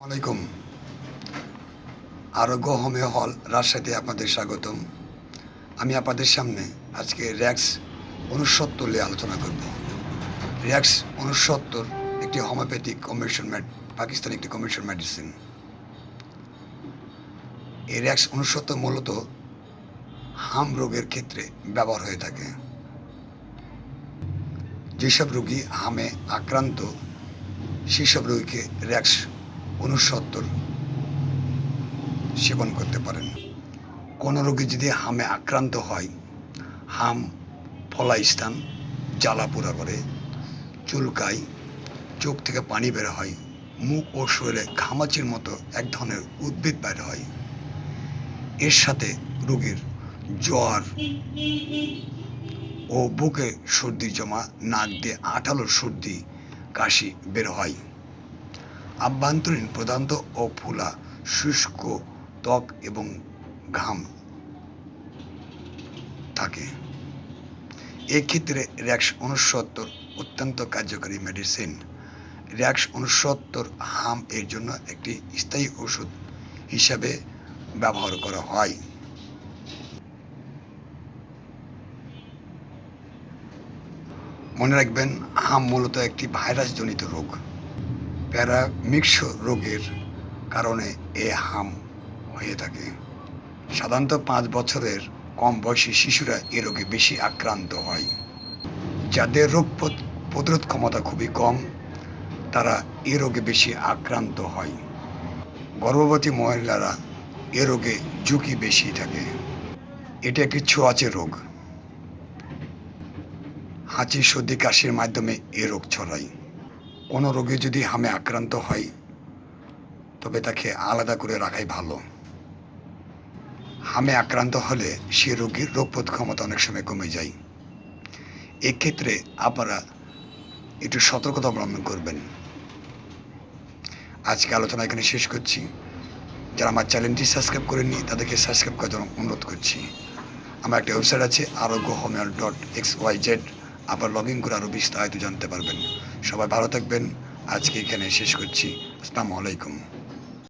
আলাইকুম। আরোগ্য হোমিও হল রাজশাহীতে আপনাদের স্বাগতম। আমি আপনাদের সামনে আজকে র্যাক্স উনসত্তর নিয়ে আলোচনা করব। র্যাক্স উনসত্তর একটি হোমিওপ্যাথিক কমিশন পাকিস্তানি একটি কমিশন মেডিসিন। এই র্যাক্স উনসত্তর মূলত হাম রোগের ক্ষেত্রে ব্যবহার হয়ে থাকে। যেসব রোগী হামে আক্রান্ত, সেসব রোগীকে র্যাক্স উনসত্তর সেবন করতে পারেন। কোনো রোগী যদি হামে আক্রান্ত হয়, হাম ফলা স্থান জ্বালা পোড়া করে, চুলকায়, চোখ থেকে পানি বের হয়, মুখ ও শরীরে ঘামাচির মতো এক ধরনের উদ্ভিদ বের হয়, এর সাথে রোগীর জ্বর ও বুকে সর্দি জমা, নাক দিয়ে আঠালো সর্দি, কাশি বের হয়। আভ্যন্তরীণ প্রদান্ত ও ফুলা শুষ্ক, ত্বক এবং ঘাম থাকে। এক্ষেত্রে র্যাক্স উনসত্তর অত্যন্ত কার্যকরী মেডিসিন। র্যাক্স উনসত্তর হাম এর জন্য একটি স্থায়ী ওষুধ হিসাবে ব্যবহার করা হয়। মনে রাখবেন, হাম মূলত একটি ভাইরাসজনিত রোগ। প্যারামিক্স রোগের কারণে এ হাম হয়ে থাকে। সাধারণত পাঁচ বছরের কম বয়সী শিশুরা এ রোগে বেশি আক্রান্ত হয়। যাদের রোগ প্রত- প্রতিরোধ ক্ষমতা খুবই কম, তারা এ রোগে বেশি আক্রান্ত হয়। গর্ভবতী মহিলারা এ রোগে ঝুঁকি বেশি থাকে। এটা একটি ছোঁয়াচে রোগ। হাঁচি, সর্দি, কাশির মাধ্যমে এ রোগ ছড়ায়। কোনো রোগী যদি হামে আক্রান্ত হয়, তবে তাকে আলাদা করে রাখাই ভালো। হামে আক্রান্ত হলে সে রোগীর রোগ ক্ষমতা অনেক সময় কমে যায়। এক্ষেত্রে আপনারা একটু সতর্কতা অবলম্বন করবেন। আজকে আলোচনা এখানে শেষ করছি। যারা আমার চ্যানেলটি সাবস্ক্রাইব করেননি, তাদেরকে সাবস্ক্রাইব করার জন্য অনুরোধ করছি। আমার একটা ওয়েবসাইট আছে, আরোগ্য হোমিয়াল ডট এক্স ওয়াই জেড। আবার লগ ইন করে আরও বিস্তারিত জানতে পারবেন। সবাই ভালো থাকবেন। আজকে এখানে শেষ করছি। আসসালামু আলাইকুম।